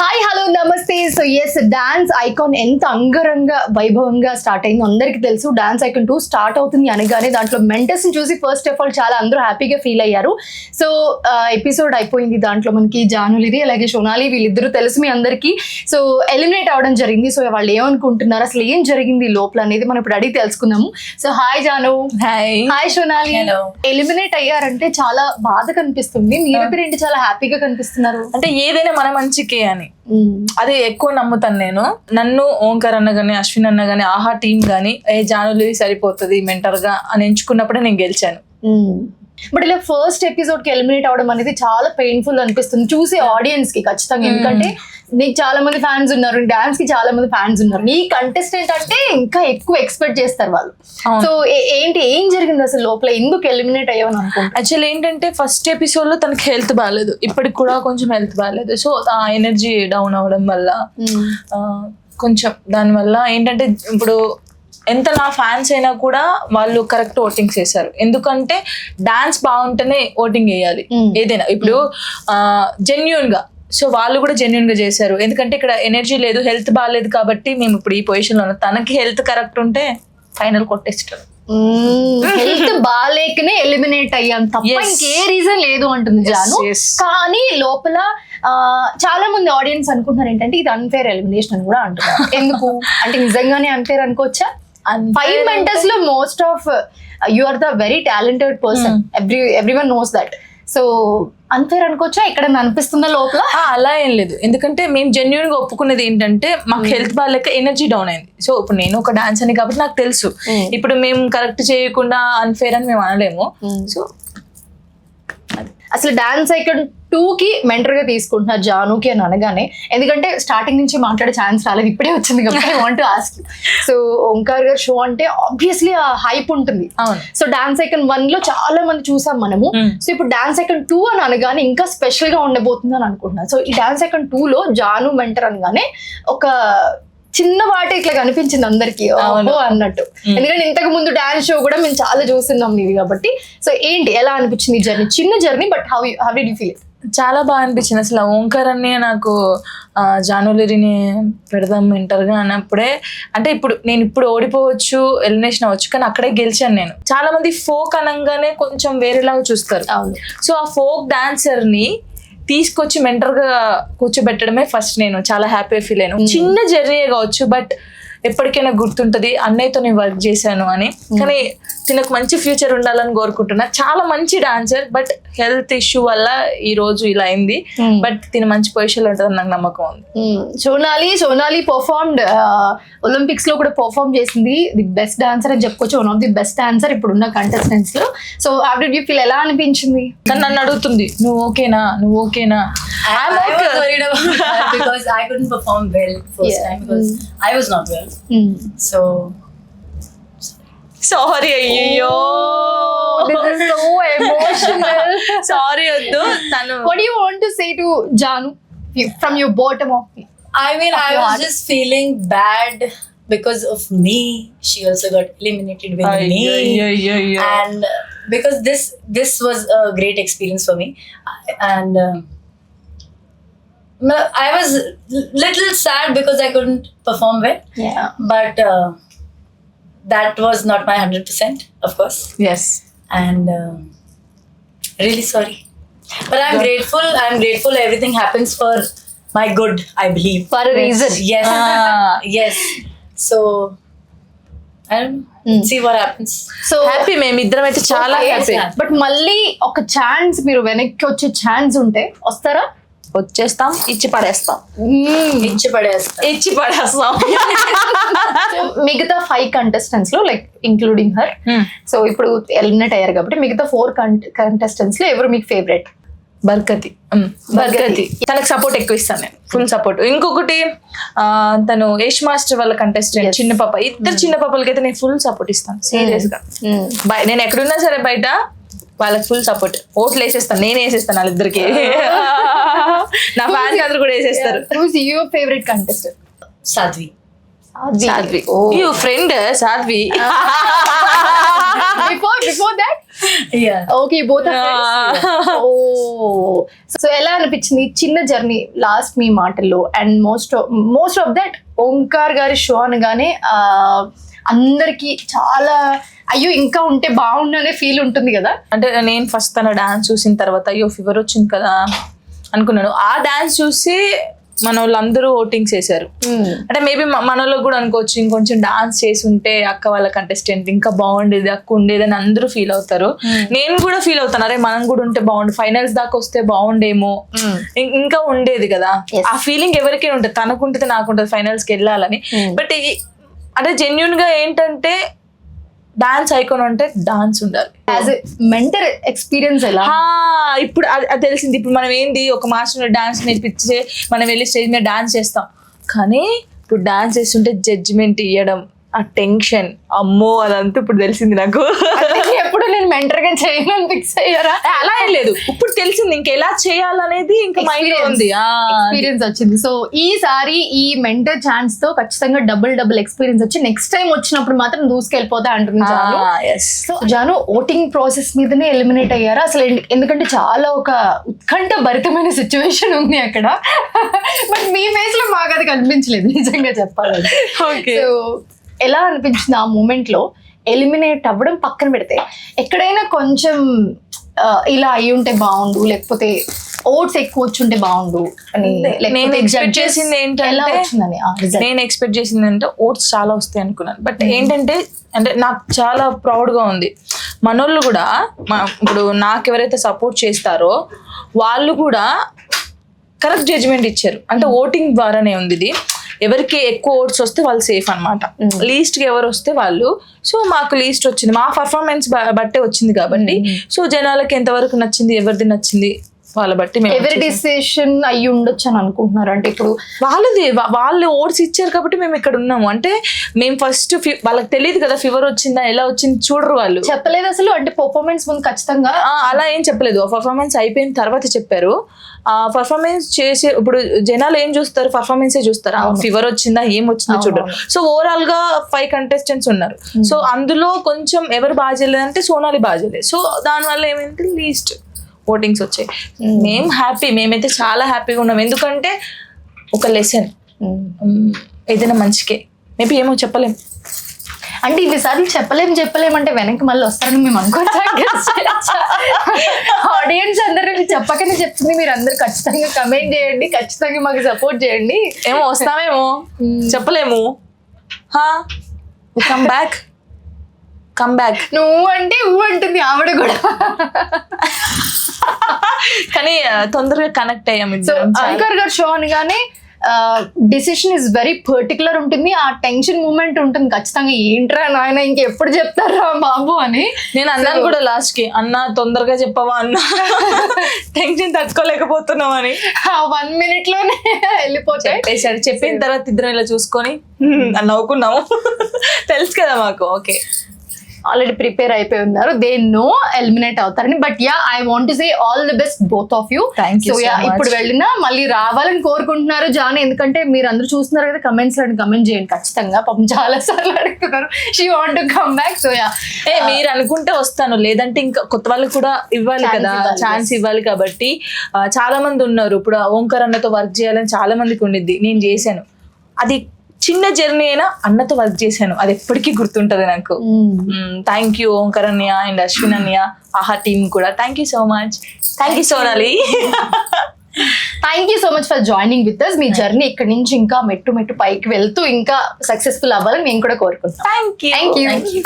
Hi hello నమస్తే. So yes dance icon ఎంత అంగరంగ వైభవంగా స్టార్ట్ అయిందో అందరికీ తెలుసు. డాన్స్ ఐకాన్ టూ స్టార్ట్ అవుతుంది అనగానే దాంట్లో మెంటర్స్ని చూసి ఫస్ట్ ఆఫ్ ఆల్ చాలా అందరూ హ్యాపీగా ఫీల్ అయ్యారు. సో ఎపిసోడ్ అయిపోయింది దాంట్లో మనకి జానులిది అలాగే సోనాలి వీళ్ళిద్దరూ తెలుసు మీ అందరికీ. సో ఎలిమినేట్ అవడం జరిగింది. సో వాళ్ళు ఏమనుకుంటున్నారు? అసలు ఏం జరిగింది లోపల అనేది మనం ఇప్పుడు అడిగి తెలుసుకుందాము. So hi Janu. Hi hi Sonali. Eliminate అయ్యారంటే చాలా బాధ కనిపిస్తుంది. ఏంటి చాలా హ్యాపీగా కనిపిస్తున్నారు? అంటే ఏదైనా మన మంచికే అని. అది ఎక్కువ నమ్ముతాను నేను. నన్ను ఓంకార్ అన్న గాని అశ్విన్ అన్న గాని ఆహా టీం గాని ఏ జానులు సరిపోతుంది మెంటర్గా అని ఎంచుకున్నప్పుడే నేను గెలిచాను. బట్ ఇలా ఫస్ట్ ఎపిసోడ్కి ఎలిమినేట్ అవడం అనేది చాలా పెయిన్ఫుల్ అనిపిస్తుంది. చూసే ఆడియన్స్కి ఖచ్చితంగా. ఎందుకంటే నీకు చాలా మంది ఫ్యాన్స్ ఉన్నారు డాన్స్కి చాలా మంది ఫ్యాన్స్ ఉన్నారు. నీ కంటెస్టెంట్ అంటే ఇంకా ఎక్కువ ఎక్స్పెక్ట్ చేస్తారు వాళ్ళు. సో ఏంటి ఏం జరిగింది అసలు లోపల? ఎందుకు ఎలిమినేట్ అనుకుంటా యాక్చువల్ ఏంటంటే ఫస్ట్ ఎపిసోడ్లో తనకి హెల్త్ బాగాలేదు ఇప్పటికి కూడా కొంచెం హెల్త్ బాగాలేదు సో ఆ ఎనర్జీ డౌన్ అవ్వడం వల్ల ఆ, కొంచెం దానివల్ల ఏంటంటే ఇప్పుడు ఎంత నా ఫ్యాన్స్ అయినా కూడా వాళ్ళు కరెక్ట్ ఓటింగ్ చేశారు. ఎందుకంటే డాన్స్ బాగుంటేనే ఓటింగ్ వేయాలి Mm. ఏదైనా ఇప్పుడు జెన్యున్గా సో వాళ్ళు కూడా జెన్యున్గా చేశారు. ఎందుకంటే ఇక్కడ ఎనర్జీ లేదు హెల్త్ బాగాలేదు కాబట్టి మేము ఇప్పుడు ఈ పొజిషన్లో ఉన్నాం. తనకి హెల్త్ కరెక్ట్ ఉంటే ఫైనల్ కొట్టేస్తారు. హెల్త్ బాగాలేకనే ఎలిమినేట్ అయ్యాం తప్ప. ఇంకే రీజన్ లేదు అంటుంది జాను. కానీ లోపల చాలా మంది ఆడియన్స్ అనుకుంటున్నారు ఏంటంటే ఇది అన్ఫేర్ ఎలిమినేషన్ అని కూడా అంటున్నారు. ఎందుకు? అంటే నిజంగానే అన్ఫేర్ అనుకోవచ్చా? Five మెంటర్స్లో most of you are the very talented person every every one knows that so unfair అనుకోవచ్చా? ఇక్కడ అనిపిస్తుందా లోపల? అలా ఏం లేదు. ఎందుకంటే మేము జెన్యున్గా ఒప్పుకున్నది ఏంటంటే మాకు హెల్త్ బాగాలేక ఎనర్జీ డౌన్ అయింది. సో ఇప్పుడు నేను ఒక డాన్స్ అని కాబట్టి నాకు తెలుసు. ఇప్పుడు మేము కరెక్ట్ చేయకుండా అన్ఫేర్ అని మేము అనలేము. సో అసలు డాన్స్ ఐకన్ టూ కి మెంటర్గా తీసుకుంటున్నారు జానుకి అని అనగానే. ఎందుకంటే స్టార్టింగ్ నుంచి మాట్లాడే ఛాన్స్ రాలేదు ఇప్పుడే వచ్చింది కాబట్టి వాంట్ ఆస్క్ సో ఓంకార్ గారు షో అంటే ఆబ్వియస్లీ ఆ హైప్ ఉంటుంది. సో డాన్స్ ఐకన్ వన్లో చాలా మంది చూసాం మనము. సో ఇప్పుడు డాన్స్ ఐకన్ టూ అని అనగానే ఇంకా స్పెషల్గా ఉండబోతుంది అని అనుకుంటున్నాను. సో ఈ డాన్స్ ఐకన్ టూ లో జాను మెంటర్ అనగానే ఒక చిన్న వాటి ఇట్లా కనిపించింది అందరికి. అన్నట్టు. ఎందుకంటే ఇంతకు ముందు డాన్స్ షో కూడా మేము చాలా చూస్తున్నాం ఇది కాబట్టి. సో ఏంటి? ఎలా అనిపించింది జర్నీ చిన్న journey but how how did feel చాలా బాగా అనిపించింది. అసలు ఆ ఓంకార్ అన్నయ్య నాకు జానులరిని పెడదాం mentor గా అన్నప్పుడే అంటే ఇప్పుడు నేను ఇప్పుడు ఓడిపోవచ్చు ఎలిమినేషన్ అవ్వచ్చు కానీ అక్కడే గెలిచాను నేను. చాలా మంది ఫోక్ అనగానే కొంచెం వేరేలాగా చూస్తారు. సో ఆ ఫోక్ డాన్సర్ని తీసుకొచ్చి మెంటర్గా కూర్చోబెట్టడమే ఫస్ట్ నేను. చాలా హ్యాపీ ఫీల్ అయ్యాను. చిన్న జర్నీ కావచ్చు బట్ ఎప్పటికైనా గుర్తుంటది అన్నయ్యతో నేను వర్క్ చేశాను అని. కానీ తినకు మంచి ఫ్యూచర్ ఉండాలని కోరుకుంటున్నా. చాలా మంచి డాన్సర్ బట్ హెల్త్ ఇష్యూ వల్ల ఈ రోజు ఇలా అయింది. Hmm. బట్ తిన మంచి పొజిషన్లో ఉంటుందని నాకు నమ్మకం ఉంది. మ్మ్. సోనాలి సోనాలి పర్ఫార్మ్డ్ ఒలింపిక్స్లో కూడా పర్ఫార్మ్ చేసింది. ది బెస్ట్ డాన్సర్ అని చెప్పుకోవచ్చు. One of the best dancer ఇప్పుడు ఉన్న కంటెస్టెంట్స్లో సో డి యూ ఫీల్ ఎలా అనిపించింది? నన్ను అడుగుతుంది నువ్వు ఓకేనా నువ్వు ఓకేనా I'm I was okay. worried about that because I couldn't perform well first Yeah. time because I was not well. Mm. So sorry అయ్యో This is so emotional. Sorry వద్దు తను What do you want to say to Janu You- from your bottom of I mean, Of I your was heart. just feeling bad because of me. She also got eliminated with me, అయ్యయ్యయ్యో. and uh, because this this was a great experience for me, and. Uh, no, I was little sad because I couldn't perform well, yeah. but uh, that was not my hundred percent, of course. Yes. and um really sorry but i'm grateful i'm grateful everything happens for my good i believe For a reason. yes Ah. yes so i don't know Mm. see what happens so happy మేము ఇద్దరం అయితే చాలా happy but మళ్ళీ ఒక chance మీరు వెనక్కి వచ్చే chance ఉంటే వస్తారా వచ్చేస్తాం ఇచ్చి పడేస్తాం. ఇచ్చి పడేస్తా. ఇచ్చి పడేస్తాం. మిగతా ఫైవ్ కంటెస్టెంట్స్లో లైక్ ఇంక్లూడింగ్ హర్ సో ఇప్పుడు ఎలిమినేట్ అయ్యారు కాబట్టి మిగతా ఫోర్ కంటెస్టెంట్స్లో ఎవరు మీకు ఫేవరెట్ బర్కతి. ఉమ్, బర్కతి. తనకు సపోర్ట్ ఎక్కువ ఇస్తాను నేను. ఫుల్ సపోర్ట్ ఇంకొకటి ఆ, తను యష్ మాస్టర్ వాళ్ళ కంటెస్టెంట్. చిన్న పాప. ఇద్దరు చిన్న పాపలకి అయితే నేను ఫుల్ సపోర్ట్ ఇస్తాను. సీరియస్గా. నేను ఎక్కడున్నా సరే బయట వాళ్ళకి ఫుల్ సపోర్ట్ ఓట్లు వేసేస్తాను నేను వేసేస్తాను వాళ్ళిద్దరికి. నా ఫ్యాన్స్ అందరు కూడా వేసేస్తారు. Your favourite contestant sadhvi Sadhvi. You friend Sadhvi? Before before that. Okay both oh so ఎలా అనిపించింది చిన్న జర్నీ లాస్ట్ మీ మాటల్లో? And most most of that Omkar గారి షో అనగానే ఆ, అందరికి చాలా అయ్యో ఇంకా ఉంటే బాగుండు అనే ఫీల్ ఉంటుంది కదా. అంటే నేను ఫస్ట్ తన డాన్స్ చూసిన తర్వాత అయ్యో ఫీవర్ వచ్చింది కదా అనుకున్నాను. ఆ డాన్స్ చూసి మన వాళ్ళందరూ ఓటింగ్స్ వేశారు అంటే మేబీ మనలో కూడా అనుకోవచ్చు ఇంకొంచెం డాన్స్ చేసి ఉంటే అక్క వాళ్ళ కంటెస్టెంట్ ఇంకా బాగుండేది అక్క ఉండేది అని అందరూ ఫీల్ అవుతారు. నేను కూడా ఫీల్ అవుతాను అరే మనం కూడా ఉంటే బాగుండు ఫైనల్స్ దాకా వస్తే బాగుండేమో. ఇంకా ఉండేది కదా. ఆ ఫీలింగ్ ఎవరికైనా ఉంటుంది తనకుంటుంది నాకుంటుంది ఫైనల్స్కి వెళ్ళాలని. బట్ అంటే జెన్యున్గా ఏంటంటే డాన్స్ ఐకాన్ అంటే డాన్స్ ఉండాలి. యాజ్ మెంటర్ ఎక్స్పీరియన్స్ ఎలా? ఇప్పుడు అది అది తెలిసింది. ఇప్పుడు మనం ఏంది? ఒక మాస్టర్ డాన్స్ నేర్పించే మనం వెళ్ళి స్టేజ్ మీద డాన్స్ చేస్తాం. కానీ ఇప్పుడు డాన్స్ చేస్తుంటే జడ్జిమెంట్ ఇవ్వడం ఆ టెన్షన్. అమ్మో అదంతా ఇప్పుడు తెలిసింది నాకు. ఎప్పుడు నేను మెంటర్గా చేయను ఫిక్స్ అయ్యారా? అలా ఏం లేదు. ఇప్పుడు తెలిసింది ఇంకా ఎలా చేయాలనేది ఇంకా మైండ్ ఉంది. ఎక్స్పీరియన్స్ వచ్చింది. సో ఈసారి ఈ మెంటర్ ఛాన్స్తో ఖచ్చితంగా డబుల్ డబుల్ ఎక్స్పీరియన్స్ వచ్చి నెక్స్ట్ టైం వచ్చినప్పుడు మాత్రం దూసుకెళ్ళిపోతా yes. So Janu voting process మీదనే ఎలిమినేట్ అయ్యారా? అసలు ఎందు- ఎందుకంటే చాలా ఒక ఉత్కంఠ భరితమైన సిచ్యువేషన్ ఉంది అక్కడ. బట్ మీ ఫేస్లో మాకు అది కనిపించలేదు నిజంగా చెప్పాలంటే. Okay. ఎలా అనిపించింది ఆ మూమెంట్లో ఎలిమినేట్ అవ్వడం పక్కన పెడితే? ఎక్కడైనా కొంచెం ఇలా అయి ఉంటే బాగుండు లేకపోతే ఓట్స్ ఎక్కువ వచ్చి ఉంటే బాగుండు అని నేను judges చేసింది ఏంటంటే-? నేను ఎక్స్పెక్ట్ చేసింది అంటే ఓట్స్ చాలా వస్తాయి అనుకున్నాను. బట్ ఏంటంటే అంటే నాకు చాలా ప్రౌడ్గా ఉంది. మనోళ్ళు కూడా ఇప్పుడు నాకు ఎవరైతే సపోర్ట్ చేస్తారో వాళ్ళు కూడా కరెక్ట్ జడ్జ్మెంట్ ఇచ్చారు. అంటే ఓటింగ్ ద్వారానే ఉంది ఇది. ఎవరికి ఎక్కువ ఓట్స్ వస్తే వాళ్ళు సేఫ్ అనమాట లీస్ట్కి ఎవరు వస్తే వాళ్ళు. సో మాకు లీస్ట్ వచ్చింది. మా పర్ఫార్మెన్స్ బట్టే వచ్చింది కాబట్టి. సో జనాలకి ఎంతవరకు నచ్చింది ఎవరిది నచ్చింది? వాళ్ళ బట్టి మేము ఎవరి డిసిషన్ అయ్యి ఉండొచ్చు అని అనుకుంటున్నారు. అంటే ఇప్పుడు వాళ్ళది వాళ్ళు ఓట్స్ ఇచ్చారు కాబట్టి మేము ఇక్కడ ఉన్నాము. అంటే మేము ఫస్ట్ వాళ్ళకి తెలియదు కదా ఫీవర్ వచ్చిందా ఎలా వచ్చింది చూడరు వాళ్ళు. చెప్పలేదు అసలు. అంటే పర్ఫార్మెన్స్ ముందు ఖచ్చితంగా ఆ, అలా ఏం చెప్పలేదు. పర్ఫార్మెన్స్ అయిపోయిన తర్వాత చెప్పారు. ఆ పర్ఫార్మెన్స్ చేసే ఇప్పుడు జనాలు ఏం చూస్తారు? పర్ఫార్మెన్సే చూస్తారు. ఫీవర్ వచ్చిందా ఏం వచ్చిందో చూడరు. సో ఓవరాల్గా ఫైవ్ కంటెస్టెంట్స్ ఉన్నారు. సో అందులో కొంచెం ఎవరు బాగా చేయలేదంటే సోనాలి బాగా చేయలేదు సో దానివల్ల ఏమైంది? లీస్ట్ ఓటింగ్స్ వచ్చాయి. మేము హ్యాపీ మేమైతే చాలా హ్యాపీగా ఉన్నాం. ఎందుకంటే ఒక లెసన్ మ్మ్. ఏదైనా మంచికే. మేబీ ఏమో చెప్పలేం. అంటే ఇన్నిసార్లు చెప్పలేం చెప్పలేం అంటే వెనక్కి మళ్ళీ వస్తారని మేము అనుకోవచ్చా ఆడియన్స్ అందరూ చెప్పకనే చెప్తుంది. మీరు అందరు ఖచ్చితంగా కమెంట్ చేయండి ఖచ్చితంగా మాకు సపోర్ట్ చేయండి. ఏమో వస్తామేమో. చెప్పలేము. హా కమ్ బ్యాక్ కమ్ బ్యాక్ నువ్వు అంటే ఊ అంటుంది ఆవిడ కూడా. కానీ తొందరగా కనెక్ట్ అయ్యాం సో. అంకర్ గారు షో అనగానే డిసిషన్ ఇస్ వెరీ పర్టికులర్ ఉంటుంది. ఆ టెన్షన్ మూమెంట్ ఉంటుంది. ఖచ్చితంగా ఏంట్రా నాయన ఇంకెప్పుడు చెప్తారా బాబు అని. నేను అన్నాను కూడా లాస్ట్కి అన్న తొందరగా చెప్పవా అన్న? టెన్షన్ తట్టుకోలేకపోతున్నాం అని. ఆ వన్ మినిట్లోనే వెళ్ళిపోతాయి చెప్పిన తర్వాత ఇద్దరం ఇలా చూసుకొని నవ్వుకున్నాము. తెలుసు కదా మాకు. ఓకే ఆల్రెడీ ప్రిపేర్ అయిపోయి ఉన్నారు. దే నో ఎలిమినేట్ అవుతారని. But yeah I want say all the best both of you so yeah. ఇప్పుడు వెళ్ళినా మళ్ళీ రావాలని కోరుకుంటున్నారు జాన్. ఎందుకంటే మీరు అందరూ చూస్తున్నారు కదా కమెంట్స్లో కమెంట్ చేయండి. ఖచ్చితంగా. పాపం చాలా సార్లు అడుగుతున్నారు. She want to come back so yeah ఏ మీరు అనుకుంటే వస్తాను. లేదంటే ఇంకా కొత్త వాళ్ళకి కూడా ఇవ్వాలి కదా. ఛాన్స్ ఇవ్వాలి కాబట్టి ఆ, చాలా మంది ఉన్నారు. ఇప్పుడు ఓంకార్ అన్నతో వర్క్ చేయాలని చాలా మందికి ఉండిద్ది. నేను చేశాను. అది చిన్న జర్నీ అయినా అన్నతో వర్క్ చేశాను. అది ఎప్పటికీ గుర్తుంటది నాకు. థ్యాంక్ యూ ఓంకార్ అన్నయ్య అండ్ అశ్విన్ అన్నయ్య ఆహా టీమ్ కూడా. Thank you so much thank you Sonali. Thank you so much for joining with us me journey ఇక్కడ నుంచి ఇంకా మెట్టు మెట్టు పైకి వెళ్తూ ఇంకా సక్సెస్ఫుల్ అవ్వాలని మేము కూడా కోరుకుంటున్నాం. Thank you. Thank you